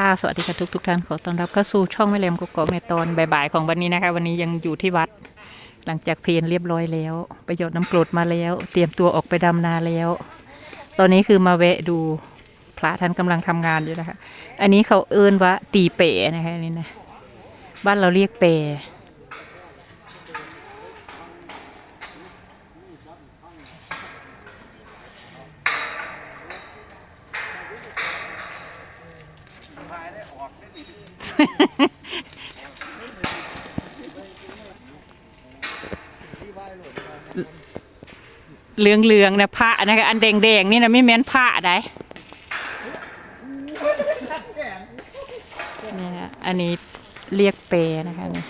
ค่ะสวัสดีค่ะทุกทุกๆท่านขอต้อนรับเข้าสู่ช่องแม่เหลมกุกกอกในตอนบ่ายๆของวันนี้นะคะ วันนี้ยังอยู่ที่วัด หลังจากเพลนเรียบร้อยแล้วไปหยดน้ำกรดมาแล้ว เตรียมตัวออกไปดำนาแล้ว ตอนนี้คือมาแวะดูพระท่านกำลังทำงานอยู่นะคะ อันนี้เขาเอิ้นว่าตีเป๋นะคะนี่นะบ้านเราเรียกเป๋ เหลืองๆนะพระนะคะอันแดงๆนี่นะไม่แม่นพระได้นี่ฮะอันนี้เรียกเปรนะคะนี่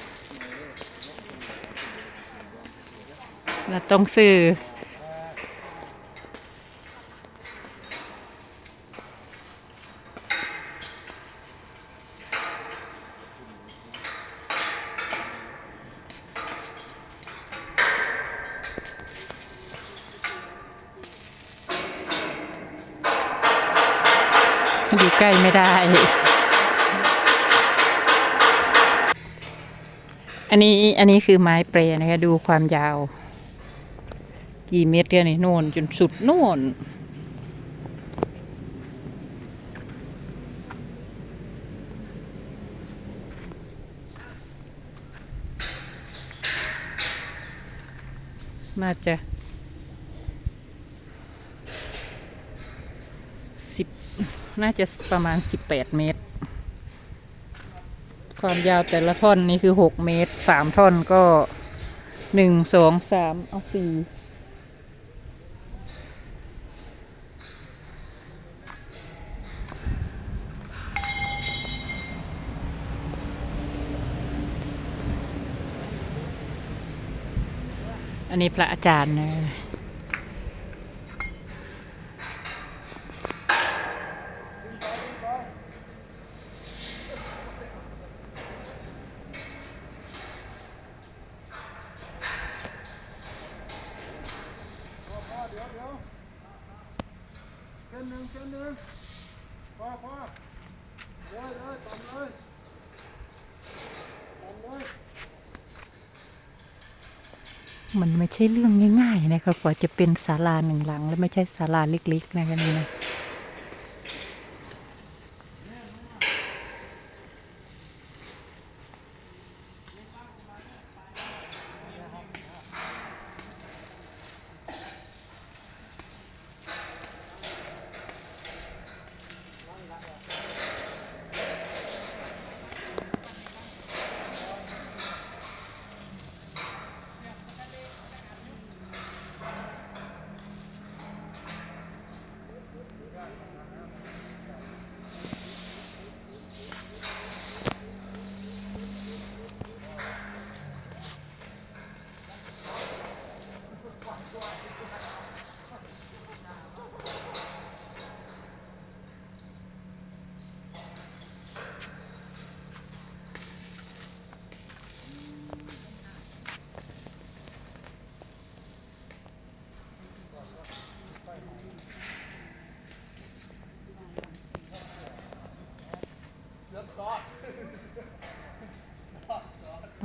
เราต้องซื้อ อยู่ใกล้ไม่ได้ อันนี้อันนี้คือไม้เปรนะคะ ดูความยาว กี่เมตรเนี่ยนี่โน่นจนสุดโน่นน่าจะสิบ น่าจะประมาณสิบแปดเมตร ความยาวแต่ละท่อนนี่คือหกเมตรสามท่อนก็หนึ่งสองสามเอาสี่อันนี้พระอาจารย์นะ เดี๋ยวเส้นหนึ่งเส้นหนึ่งพอพอเลยเลยต่ำเลยต่ำเลยมันไม่ใช่เรื่องง่ายๆนะคะกว่าจะเป็นศาลาหนึ่งหลัง และไม่ใช่ศาลาเล็กๆนะคะนี่นะ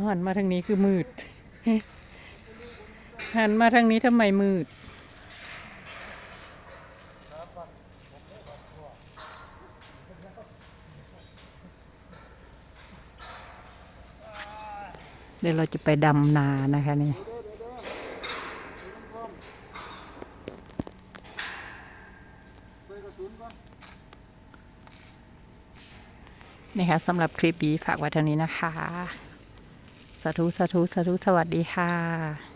หันมาทางนี้คือมืด หันมาทางนี้ทำไมมืด เดี๋ยวเราจะไปดำนานะคะนี่นี่ค่ะสำหรับคลิปนี้ฝากไว้เท่านี้นะคะ ธุสาธุสาธุสวัสดีค่ะ